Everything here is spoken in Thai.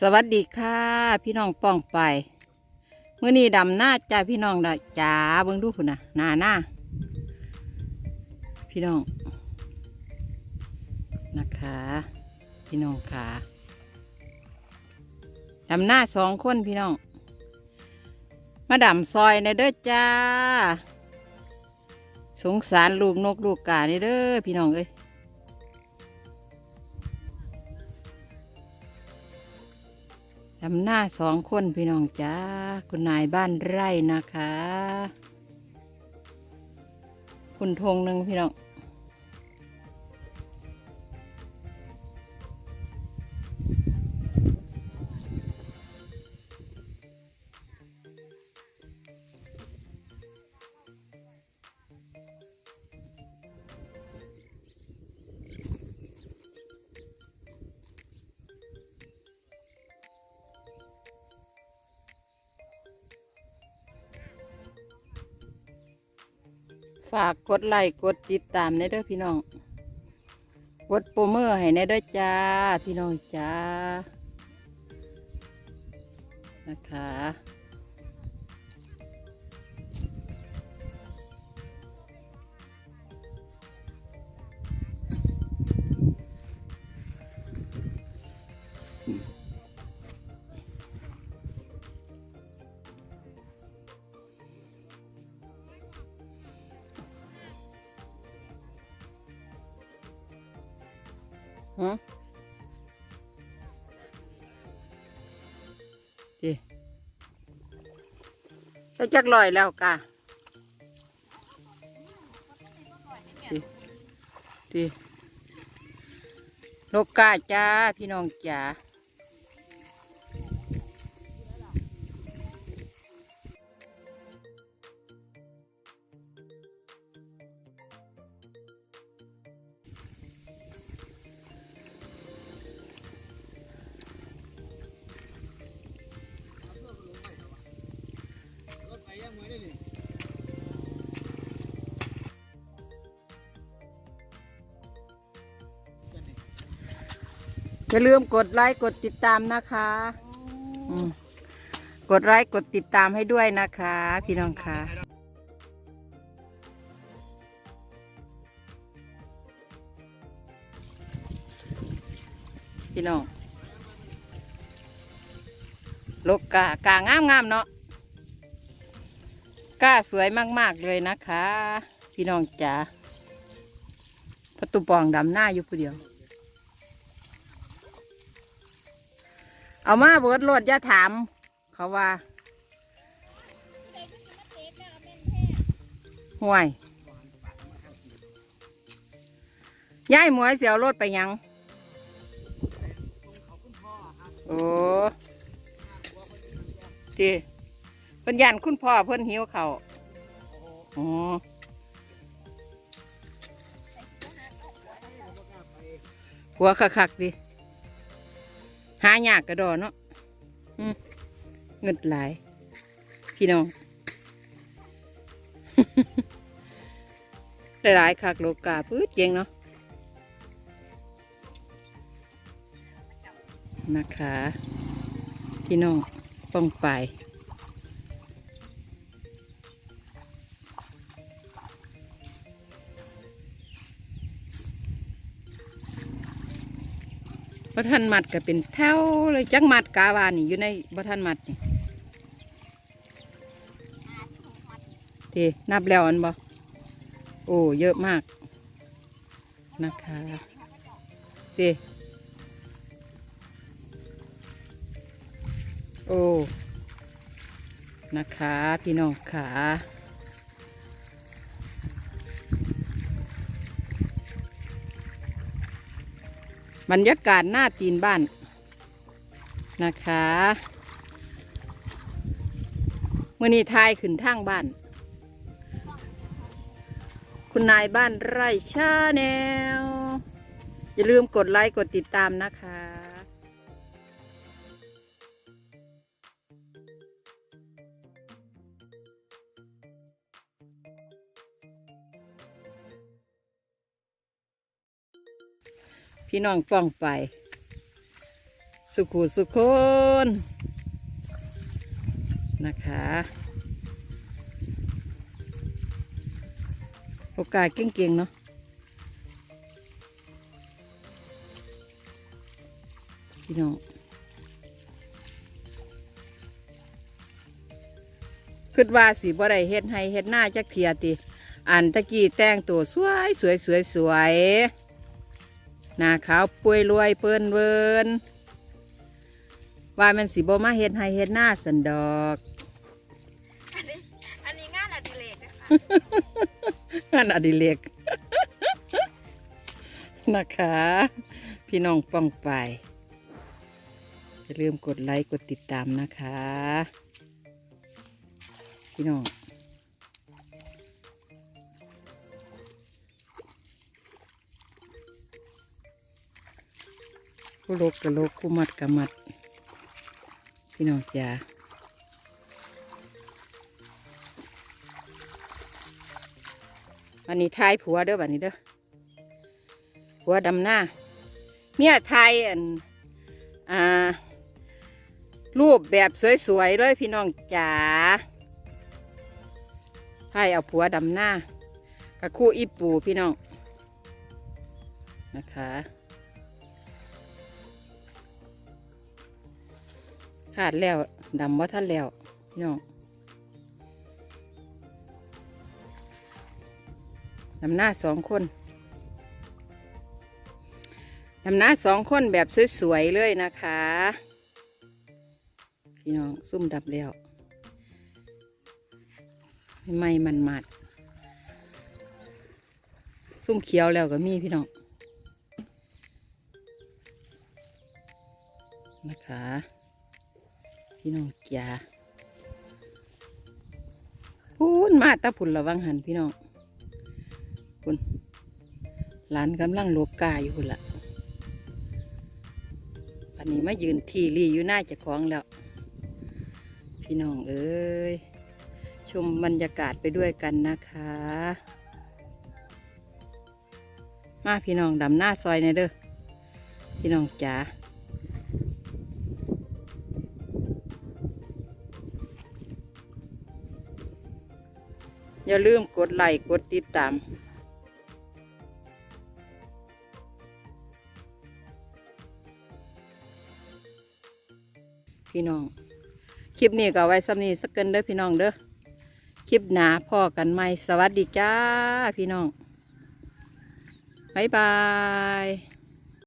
สวัสดีค่ะ พี่น้องป้องไปเมื่อนี้ดำหน้าจ้าพี่น้องดะจ๋าเบิ่งดูพุ่นนะหน้าหน้าพี่น้องนะคะ พี่น้องค่ะดำหน้าสองคนพี่น้อง มาดำซอยในเด้อจ้า สงสารลูกนกลูกกาในเด้อพี่น้องเอ้ย ทำหน้าสองคนพี่น้องจ้าคุณนายบ้านไร่นะคะ คุณธงหนึ่งพี่น้อง ฝากกดไลค์กดติดตามในเด้อพี่น้อง กดโปรเมอร์ให้ในเด้อจ้า พี่น้องจ้า นะคะ ฮะดิจะจักลอยแล้วกะดิดินกกาจ้า พี่น้องจ๋า อย่าลืมกดไลค์กดติดตามนะคะอืมกดไลค์กดติดตามให้ด้วยนะคะ พี่น้องค่ะพี่น้องลกกากางามงามเนาะก้าสวยมาก ๆ เลยนะคะ พี่น้องจ๋าประตูปองดำหน้าอยู่ผู้เดียว เอามาเบิดรถอย่าถาม เขาว่าห่วยย้ายหมวยเสียวรถไปยัง โอ้ดีเพิ่นยันคุณพ่อเพิ่นหิวเขาอ๋อหัวคักๆดิ หายากกระดอเนาะเงินหลาย พี่น้องหลายๆคักโลกาพื้นเย็งเนาะนะคะ พี่น้องป้องไป บัทันมัดก็เป็นแถวเลยจักมัดกาวานี่อยู่ในบัทันมัดนี่ทีนับแล้วอันบ่โอ้เยอะมากนะคะทีโอ้นะคะ พี่น้องขา บรรยากาศหน้าตีนบ้านนะคะมื่อนี้ทายขึ้นทางบ้าน คุณนายบ้านไร่ชาแนลอย่าลืมกดไลค์กดติดตามนะคะ พี่น้องฟ้องไป สุขุสุขคนนะคะโอกาสเก่งๆเนาะพี่น้องคิดว่าสิบ่ได้เฮ็ดให้เฮ็ดหน้าจักเทียติ อันตะกี้แต่งตัวสวยสวยสวยสวย หน้าขาวป่วยรวยเปิ้นเวินว่ามันสิบ่มาเฮ็ดให้เฮ็ดหน้าสันดอก อันนี้อันนี้งานอดิเรกนะคะงานอดิเรกนะคะ พี่น้องป้องไปอย่าลืมกดไลค์กดติดตามนะคะ พี่น้อง กูโลกกะโลกกูมัดกะมัด พี่น้องจ๋าวันนี้ทายผัวเด้อวันนี้เด้อผัวดำหน้า เมียไทยอันอ่า รูปแบบสวยๆเลยพี่น้องจ๋าให้เอาผัวดำหน้ากับคู่อีปูพี่น้องนะคะ ขาดแล้วดำว่าท่านแล้วพี่น้องดำหน้าสองคนดำหน้าสองคนแบบสวยๆเลยนะคะ พี่น้องซุ่มดับแล้วไม่มันมัดซุ่มเขียวแล้วก็มีพี่น้องนะคะ พี่น้องจ๋าพูนมาตาพุ่นระวังหันพี่น้องพุ่นหลานกำลังโลบกาอยู่พุ่นละอันนี้มายืนทีรีอยู่หน้าจะคล้องแล้ว พี่น้องเอ้ยชมบรรยากาศไปด้วยกันนะคะ มาพี่น้องดำหน้าซอยในเด้อพี่น้องจ๋า อย่าลืมกดไลค์กดติดตามพี่น้อง คลิปนี้ก็ไว้สำนีสักเกินเด้อพี่น้องเด้อ คลิปหนาพ่อกันไหมสวัสดีจ้าพี่น้อง บ๊ายบาย